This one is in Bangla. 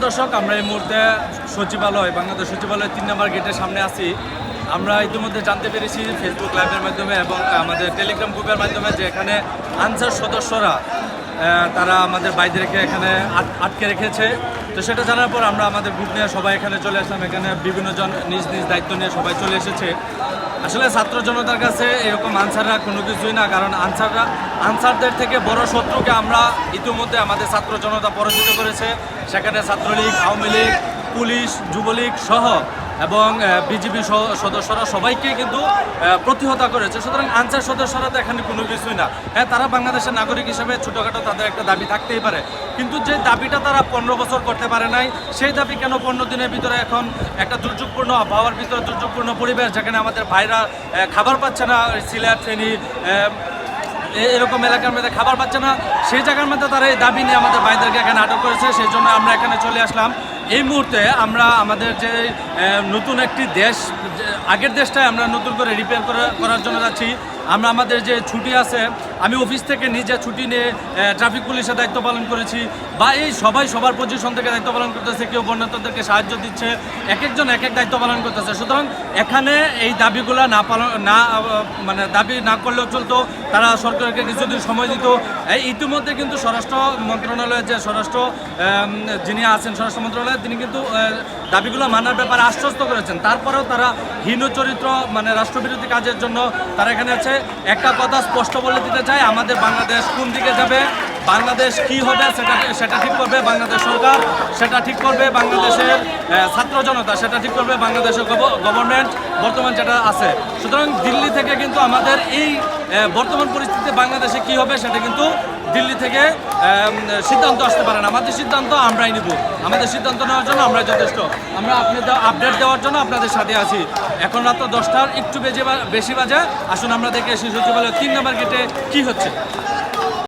দর্শক, আমরা এই মুহূর্তে সচিবালয়, বাংলাদেশ সচিবালয় তিন নম্বর গেটের সামনে আছি। আমরা ইতিমধ্যে জানতে পেরেছি ফেসবুক লাইভের মাধ্যমে এবং আমাদের টেলিগ্রাম গ্রুপের মাধ্যমে যে এখানে আনসার সদস্যরা তারা আমাদের বাইরে রেখে এখানে আট- আটকে রেখেছে। তো সেটা জানার পর আমরা আমাদের গ্রুপ নিয়ে সবাই এখানে চলে আসলাম। এখানে বিভিন্ন জন নিজ নিজ দায়িত্ব নিয়ে সবাই চলে এসেছে। আসলে ছাত্র জনতার কাছে এরকম আনসাররা কোনো কিছুই না, কারণ আনসাররা আনসারদের থেকে বড় শত্রুকে আমরা ইতিমধ্যে আমাদের ছাত্র জনতা পরাজিত করেছে। সেখানে ছাত্রলীগ, আওয়ামী লীগ, পুলিশ, যুবলীগ সহ এবং বিজেপি সদস্যরা সবাইকে কিন্তু প্রতিহত করেছে। সুতরাং আনসার সদস্যরা তো এখানে কোনো কিছুই না। হ্যাঁ তারা বাংলাদেশের নাগরিক হিসেবে ছোটোখাটো তাদের একটা দাবি থাকতেই পারে। কিন্তু যে দাবিটা তারা পনেরো বছর করতে পারে নাই, সেই দাবি কেন পনেরো দিনের ভিতরে এখন একটা দুর্যোগপূর্ণ আবহাওয়ার ভিতরে দুর্যোগপূর্ণ পরিবেশ যেখানে আমাদের ভাইরা খাবার পাচ্ছে না, সিলেট এ- এরকম এলাকার মধ্যে খাবার পাচ্ছে না, সেই জায়গার মধ্যে তারা এই দাবি নিয়ে আমাদের ভাইদেরকে এখানে আটক করেছে। সেই জন্য আমরা এখানে চলে আসলাম। এই মুহূর্তে আমরা আমাদের যে নতুন একটি দেশ আগের দেশটায় আমরা নতুন করে রিপেয়ার করার জন্য যাচ্ছি। আমরা আমাদের যে ছুটি আছে আমি অফিস থেকে নিজে ছুটি নিয়ে ট্রাফিক পুলিশের দায়িত্ব পালন করেছি বা এই সবাই সবার পজিশন থেকে দায়িত্ব পালন করতেছে, কেউ বন্যাতদেরকে সাহায্য দিচ্ছে এক একজন এক এক দায়িত্ব পালন করতেছে। সুতরাং এখানে এই দাবিগুলো না পালন, না মানে দাবি না করলেও চলতো, তারা সরকারকে কিছুদিন সময় দিত। ইতিমধ্যে কিন্তু স্বরাষ্ট্র মন্ত্রণালয়ের যে স্বরাষ্ট্র যিনি আছেন স্বরাষ্ট্র মন্ত্রণালয়ে, তিনি কিন্তু দাবিগুলো মানার ব্যাপারে আশ্বস্ত করেছেন। তারপরেও তারা হীন চরিত্র মানে রাষ্ট্রবিরোধী কাজের জন্য তারা এখানে আছে। একটা কথা স্পষ্ট বলে দিতে চাই আমাদের বাংলাদেশ কোন দিকে যাবে? বাংলাদেশ কি হবে সেটা সেটা ঠিক করবে বাংলাদেশ সরকার, সেটা ঠিক করবে বাংলাদেশের ছাত্র জনতা, সেটা ঠিক করবে বাংলাদেশের গভর্নমেন্ট বর্তমান যেটা আছে। সুতরাং দিল্লি থেকে কিন্তু আমাদের এই বর্তমান পরিস্থিতিতে বাংলাদেশে কি হবে সেটা কিন্তু দিল্লি থেকে সিদ্ধান্ত আসতে পারে না। আমাদের সিদ্ধান্ত, আমরাই নিব। আমাদের সিদ্ধান্ত নেওয়ার জন্য আমরা যথেষ্ট। আমরা আপনাদের আপডেট দেওয়ার জন্য আপনাদের সাথে আছি। এখন রাত দশটার, একটু বেজে বেশি বাজে। আসুন আমরা দেখে এসে সচিবালয় তিন নম্বর গেটে কি হচ্ছে।